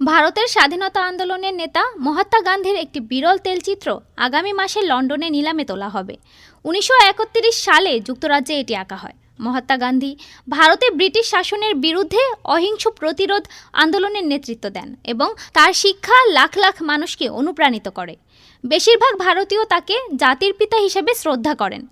ভারতের স্বাধীনতা আন্দোলনের নেতা মহাত্মা গান্ধীর একটি বিরল তেলচিত্র আগামী মাসে লন্ডনে নিলামে তোলা হবে। উনিশশো একত্রিশ সালে যুক্তরাজ্যে এটি আঁকা হয়। মহাত্মা গান্ধী ভারতে ব্রিটিশ শাসনের বিরুদ্ধে অহিংস প্রতিরোধ আন্দোলনের নেতৃত্ব দেন এবং তার শিক্ষা লাখ লাখ মানুষকে অনুপ্রাণিত করে। বেশিরভাগ ভারতীয় তাকে জাতির পিতা হিসেবে শ্রদ্ধা করেন।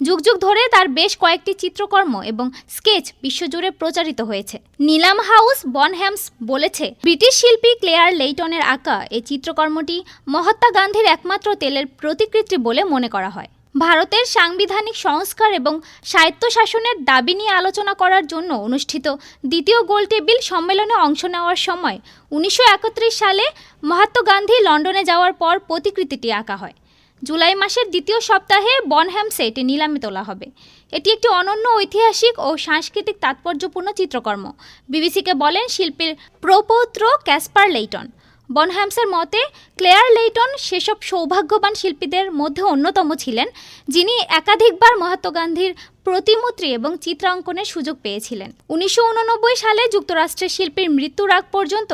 যুগ যুগ ধরে তার বেশ কয়েকটি চিত্রকর্ম এবং স্কেচ বিশ্বজুড়ে প্রচারিত হয়েছে। নিলাম হাউস বনহ্যামস বলেছে, ব্রিটিশ শিল্পী ক্লেয়ার লেইটনের আঁকা এই চিত্রকর্মটি মহাত্মা গান্ধীর একমাত্র তেলের প্রতিকৃতি বলে মনে করা হয়। ভারতের সাংবিধানিক সংস্কার এবং স্বায়ত্তশাসনের দাবি নিয়ে আলোচনা করার জন্য অনুষ্ঠিত দ্বিতীয় গোলটেবিল সম্মেলনে অংশ নেওয়ার সময় উনিশশো একত্রিশ সালে মহাত্মা গান্ধী লন্ডনে যাওয়ার পর প্রতিকৃতিটি আঁকা হয়। জুলাই মাসের দ্বিতীয় সপ্তাহে বনহ্যামসে এটি নিলামে তোলা হবে। এটি একটি অনন্য ঐতিহাসিক ও সাংস্কৃতিক তাৎপর্যপূর্ণ চিত্রকর্ম। বিবিসিকে বলেন শিল্পীর প্রপৌত্র ক্যাসপার লেইটন। বনহ্যামসের মতে ক্লেয়ার লেইটন সেসব সৌভাগ্যবান শিল্পীদের মধ্যে অন্যতম ছিলেন যিনি একাধিকবার মহাত্মা গান্ধীর প্রতিমূর্তি এবং চিত্রাঙ্কনের সুযোগ পেয়েছিলেন। উনিশশো উননব্বই সালে যুক্তরাষ্ট্রের শিল্পীর মৃত্যুর আগ পর্যন্ত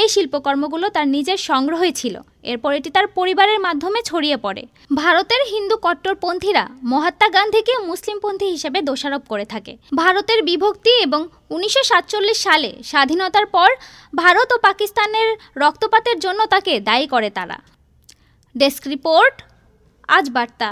এই শিল্পকর্মগুলো তার নিজের সংগ্রহে ছিল। এরপর এটি তার পরিবারের মাধ্যমে ছড়িয়ে পড়ে। ভারতের হিন্দু কট্টরপন্থীরা মহাত্মা গান্ধীকে মুসলিমপন্থী হিসেবে দোষারোপ করে থাকে। ভারতের বিভক্তি এবং উনিশশো সাতচল্লিশ সালে স্বাধীনতার পর ভারত ও পাকিস্তানের রক্তপাতের জন্য তাকে দায়ী করে তারা। ডেস্ক রিপোর্ট, আজ বার্তা।